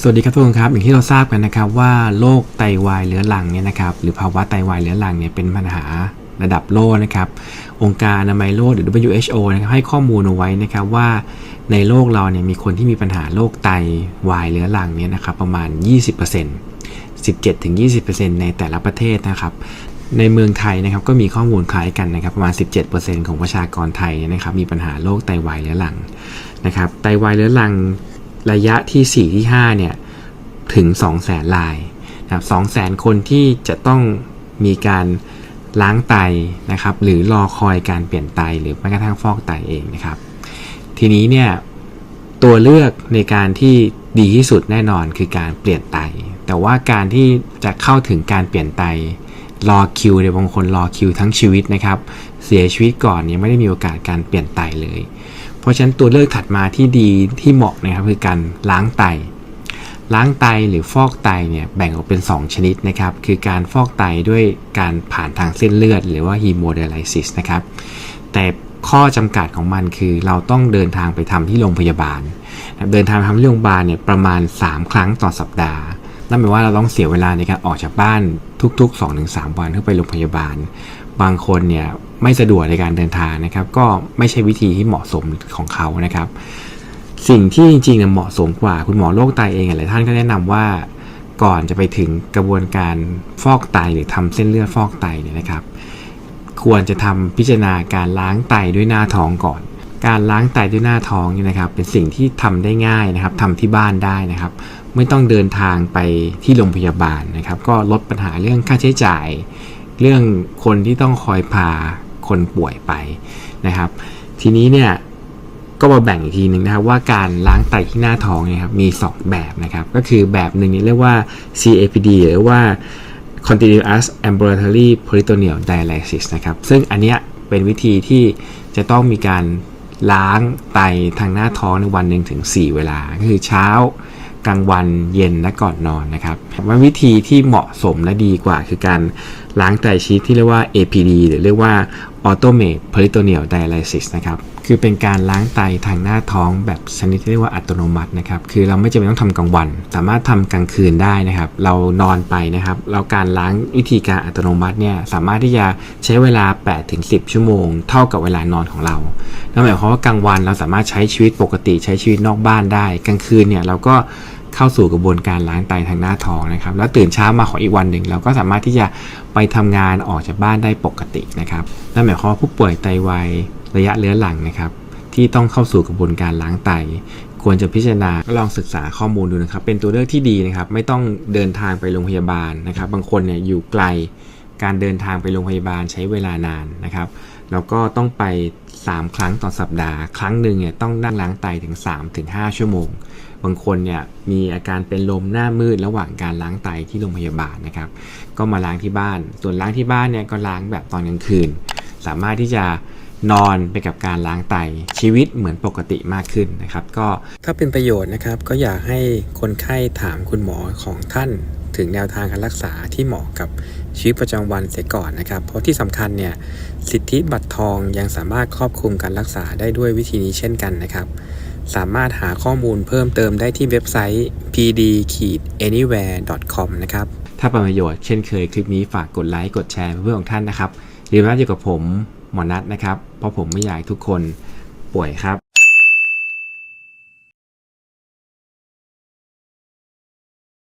สวัสดีครับทุกคนครับ อย่างที่เราทราบกันนะครับว่าโรคไตวายเรื้อรังเนี่ยนะครับหรือภาวะไตวายเรื้อรังเนี่ยเป็นปัญหาระดับโลกนะครับองค์การอนามัยโลกหรือ WHO นะครับให้ข้อมูลเอาไว้นะครับว่าในโลกเราเนี่ยมีคนที่มีปัญหาโรคไตวายเรื้อรังเนี่ยนะครับประมาณ 20% 17-20%ในแต่ละประเทศนะครับในเมืองไทยนะครับก็มีข้อมูลคล้ายกันนะครับประมาณ 17%ของประชากรไทยนะครับมีปัญหาโรคไตวายเรื้อรังนะครับไตวายเรื้อรัง ระยะที่ 4 ที่5เนี่ยถึง 2 0 0แสนลายนะครับ2 0 0แสนคนที่จะต้องมีการล้างไตนะครับ หรือรอคอยการเปลี่ยนไตหรือแม้กระทั่งฟอกไตเองนะครับ ทีนี้เนี่ยตัวเลือกในการที่ดีที่สุดแน่นอนคือการเปลี่ยนไต แต่ว่าการที่จะเข้าถึงการเปลี่ยนไตรอคิวในยบางคนรอคิวทั้งชีวิตนะครับ เสียชีวิตก่อนเนี่ยไม่ได้มีโอกาสการเปลี่ยนไตเลย ราะฉะนั้นตัวเลือกถัดมาที่ดีที่เหมาะนะครับคือการล้างไต ล้างไตหรือฟอกไตเนี่ยแบ่งออกเป็น 2 ชนิดนะครับ คือการฟอกไตด้วยการผ่านทางเส้นเลือด หรือว่าฮีโมเดลิซิสนะครับ แต่ข้อจำกัดของมันคือเราต้องเดินทางไปทำที่โรงพยาบาล เดินทางไปทำที่โรงพยาบาลเนี่ยประมาณ 3 ครั้งต่อสัปดาห์ นั่นหมายว่าเราต้องเสียเวลาในการออกจากบ้านทุก ๆ 2-3 วันเพื่อไปโรงพยาบาล บางคนเนี่ยไม่สะดวกในการเดินทางนะครับ ก็ไม่ใช่วิธีที่เหมาะสมของเขานะครับ สิ่งที่จริงๆเนี่ยเหมาะสมกว่าคุณหมอโรคไตเองหลายท่านก็แนะนำว่าก่อนจะไปถึงกระบวนการฟอกไตหรือทำเส้นเลือดฟอกไตเนี่ยนะครับ ควรจะทำพิจารณาการล้างไตด้วยหน้าท้องก่อน การล้างไตด้วยหน้าท้องเนี่ยนะครับ เป็นสิ่งที่ทำได้ง่ายนะครับทำที่บ้านได้นะครับ ไม่ต้องเดินทางไปที่โรงพยาบาลนะครับ ก็ลดปัญหาเรื่องค่าใช้จ่าย เรื่องคนที่ต้องคอยพาคนป่วยไปนะครับ ทีนี้เนี่ยก็มาแบ่งอีกทีหนึ่งนะครับว่าการล้างไตที่หน้าท้องเนี่ยครับมี 2 แบบนะครับ ก็คือแบบหนึ่งนี่เรียกว่า CAPD หรือว่า Continuous Ambulatory Peritoneal Dialysis นะครับ ซึ่งอันเนี้ยเป็นวิธีที่จะต้องมีการ ล้างไตทางหน้าท้องในวันหนึ่งถึง 4 เวลา ก็คือเช้ากลางวันเย็นและก่อนนอนนะครับว่าวิธีที่เหมาะสมและดีกว่าคือการ ล้างไตชนิดที่เรียกว่า APD หรือเรียกว่า Automate Peritoneal Dialysis นะครับคือเป็นการล้างไตทางหน้าท้องแบบชนิดที่เรียกว่าอัตโนมัตินะครับ คือเราไม่จำเป็นต้องทำกลางวัน สามารถทำกลางคืนได้นะครับ เรานอนไปนะครับ เราการล้างวิธีการอัตโนมัติเนี่ยสามารถที่จะใช้เวลา 8-10 ชั่วโมง เท่ากับเวลานอนของเรานั่นหมายความว่ากลางวันเราสามารถใช้ชีวิตปกติใช้ชีวิตนอกบ้านได้ กลางคืนเนี่ยเราก็ เข้าสู่กระบวนการล้างไตทางหน้าท้องนะครับ แล้วตื่นเช้ามาของอีกวันหนึ่งเราก็สามารถที่จะไปทำงานออกจากบ้านได้ปกตินะครับนั่นหมายความว่าผู้ป่วยไตวายระยะเรื้อรังนะครับ ที่ต้องเข้าสู่กระบวนการล้างไตควรจะพิจารณาลองศึกษาข้อมูลดูนะครับ เป็นตัวเลือกที่ดีนะครับ ไม่ต้องเดินทางไปโรงพยาบาลนะครับ บางคนเนี่ยอยู่ไกลการเดินทางไปโรงพยาบาลใช้เวลานานนะครับ แล้วก็ต้องไป 3 ครั้งต่อสัปดาห์ ครั้งหนึ่งเนี่ยต้องนั่งล้างไตถึง 3-5 ชั่วโมง บางคนเนี่ยมีอาการเป็นลมหน้ามืดระหว่างการล้างไตที่โรงพยาบาลนะครับ ก็มาล้างที่บ้าน ส่วนล้างที่บ้านเนี่ยก็ล้างแบบตอนกลางคืน สามารถที่จะนอนไปกับการล้างไตชีวิตเหมือนปกติมากขึ้นนะครับ ก็ถ้าเป็นประโยชน์นะครับก็อยากให้คนไข้ถามคุณหมอของท่าน ถึงแนวทางการรักษาที่เหมาะกับชีวิตประจำวันเสียก่อนนะครับ เพราะที่สำคัญเนี่ยสิทธิบัตรทองยังสามารถครอบคลุมการรักษาได้ด้วยวิธีนี้เช่นกันนะครับ สามารถหาข้อมูลเพิ่มเติมได้ที่เว็บไซต์ pd-anywhere.com นะครับ ถ้าเป็นประโยชน์เช่นเคยคลิปนี้ฝากกดไลค์กดแชร์เพื่อนของท่านนะครับอย่าลืมอยู่กับผมหมอนัทนะครับ เพราะผมไม่อยากทุกคนป่วยครับ